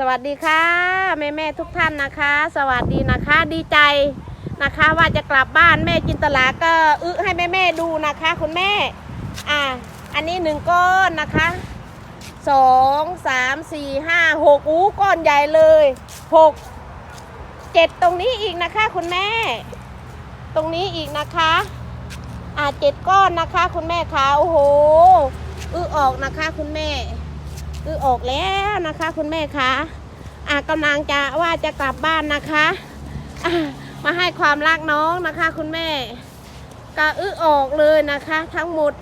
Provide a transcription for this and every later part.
สวัสดีค่ะแม่แม่ทุกท่านนะคะ สวัสดีนะคะดีใจนะคะ ว่าจะกลับบ้านแม่จินตลาก็อึให้แม่แม่ดูนะคะคุณแม่อ่าอันนี้หนึ่งก้อนนะคะสองสามสี่ห้าหกอู้ก้อนใหญ่เลยหกเจ็ดตรงนี้อีกนะคะคุณแม่ ตรงนี้อีกนะคะอ่าเจ็ดก้อนนะคะ คุณแม่คะโอ้โหอึออกนะคะคุณแม่ คือออกแล้วนะคะ คุณแม่คะอ่ากำลังจะว่าจะกลับบ้านนะคะอ่ามาให้ความรักน้องนะคะ คุณแม่ก็อึออกเลยนะคะ ทั้งหมด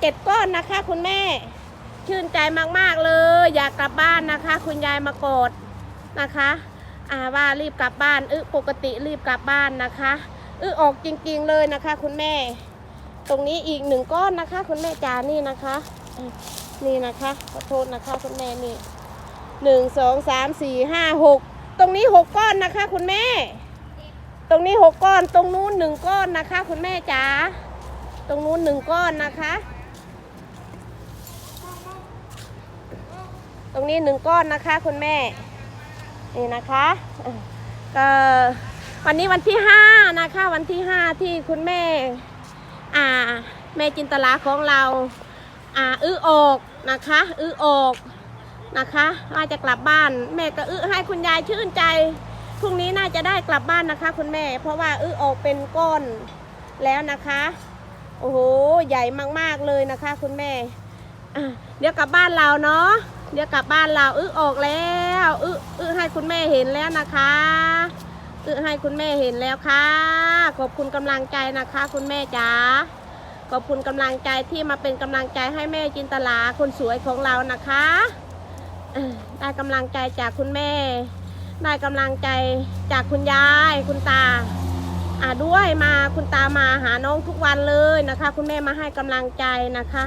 เจ็ดก้อนนะคะ คุณแม่ชื่นใจมากๆเลย อยากกลับบ้านนะคะ คุณยายมากอดนะคะอ่าว่ารีบกลับบ้านอึปกติรีบกลับบ้านนะคะอึออกจริงๆเลยนะคะ คุณแม่ ตรงนี้อีกหนึ่งก้อนนะคะ คุณแม่จานี่นะคะ นี่นะคะขอโทษนะคะคุณแม่นี่หนึ่งสองสามสี่ห้าหกตรงนี้หกก้อนนะคะ คุณแม่ ตรงนี้หกก้อนตรงนู้นหนึ่งก้อนนะคะ คุณแม่จ๋าตรงนู้นหนึ่งก้อนนะคะ ตรงนี้หนึ่งก้อนนะคะ คุณแม่นี่นะคะอะก็วันนี้วันที่ห้านะคะ วันที่ห้าที่คุณแม่ อ่า แม่จินตลาของเรา อ่าอื้อออกนะคะอื้อออกนะคะว่าจะกลับบ้าน แม่ก็อื้อให้คุณยายชื่นใจพรุ่งนี้น่าจะได้กลับบ้านนะคะ คุณแม่ เพราะว่าอื้อออกเป็นก้อนแล้วนะคะโอ้โหใหญ่มากๆเลยนะคะ คุณแม่เดี๋ยวกลับบ้านเราเนาะเดี๋ยวกลับบ้านเราอื้อออกแล้วอื้ออื้อให้คุณแม่เห็นแล้วนะคะอื้อให้คุณแม่เห็นแล้วค่ะ ขอบคุณกำลังใจนะคะ คุณแม่จ๋า ขอบคุณกำลังใจที่มาเป็นกำลังใจให้แม่จินตลาคนสวยของเรานะคะได้กำลังใจจากคุณแม่ ได้กำลังใจจากคุณยาย คุณตาอ่าด้วยมาคุณตามาหาน้องทุกวันเลยนะคะ คุณแม่มาให้กำลังใจนะคะ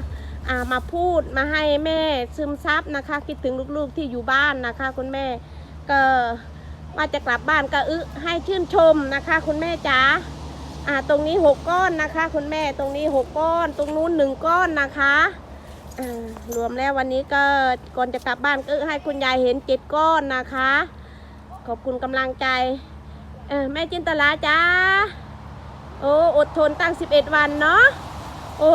อ่ามาพูดมาให้แม่ซึมซับนะคะ คิดถึงลูกๆที่อยู่บ้านนะคะ คุณแม่ก็ว่าจะกลับบ้านก็อึให้ชื่นชมนะคะ คุณแม่จ๋า อ่าตรงนี้หกก้อนนะคะ คุณแม่ตรงนี้หกก้อน ตรงนู้นหนึ่งก้อนนะคะอ่ารวมแล้ววันนี้ก็ก่อนจะกลับบ้านก็ให้คุณยายเห็นเจ็ดก้อนนะคะ ขอบคุณกำลังใจเออแม่จินตลาจ้าโอ้อดทนตั้ง11วันเนาะโอ้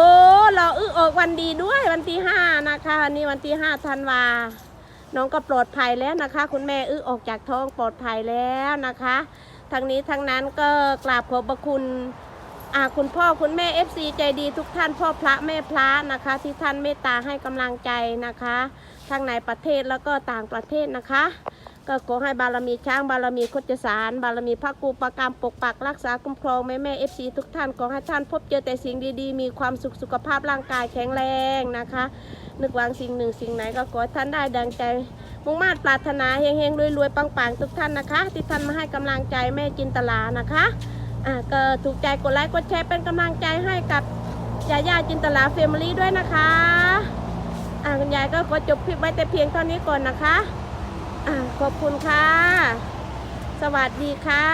เราอึออกวันดีด้วยวันที่5นะคะวันนี้วันที่5ธันวาน้องก็ปลอดภัยแล้วนะคะ คุณแม่อึออกจากท้องปลอดภัยแล้วนะคะ ทั้งนี้ทั้งนั้นก็กราบขอบพระคุณคุณพ่อคุณแม่ FC ใจดีทุกท่านพ่อพระแม่พระนะคะ ที่ท่านเมตตาให้กำลังใจนะคะทั้งในประเทศแล้วก็ต่างประเทศนะคะ ก็ขอให้บารมีช้างบารมีโคจสาร บารมีพระครูประกรรมปกปักรักษาคุ้มครองแม่แม่ FC ทุกท่านขอให้ท่านพบเจอแต่สิ่งดีๆ มีความสุขสุขภาพร่างกายแข็งแรงนะคะ นึกหวังสิ่งหนึ่งสิ่งไหนก็ขอท่านได้ดังใจ มุ่งมา่ปรารถนาเฮงๆรวยๆปังๆทุกท่านนะคะ ที่ท่านมาให้กำลังใจแม่จินตลานะคะอ่าก็ถูกใจกดไลค์กดแชร์เป็นกำลังใจให้กับยาย่าจินตลาเฟมิลี่ด้วยนะคะอ่าคุณยายก็ขอจบคลิปไว้แต่เพียงเท่านี้ก่อนนะคะอ่าขอบคุณค่ะ สวัสดีค่ะ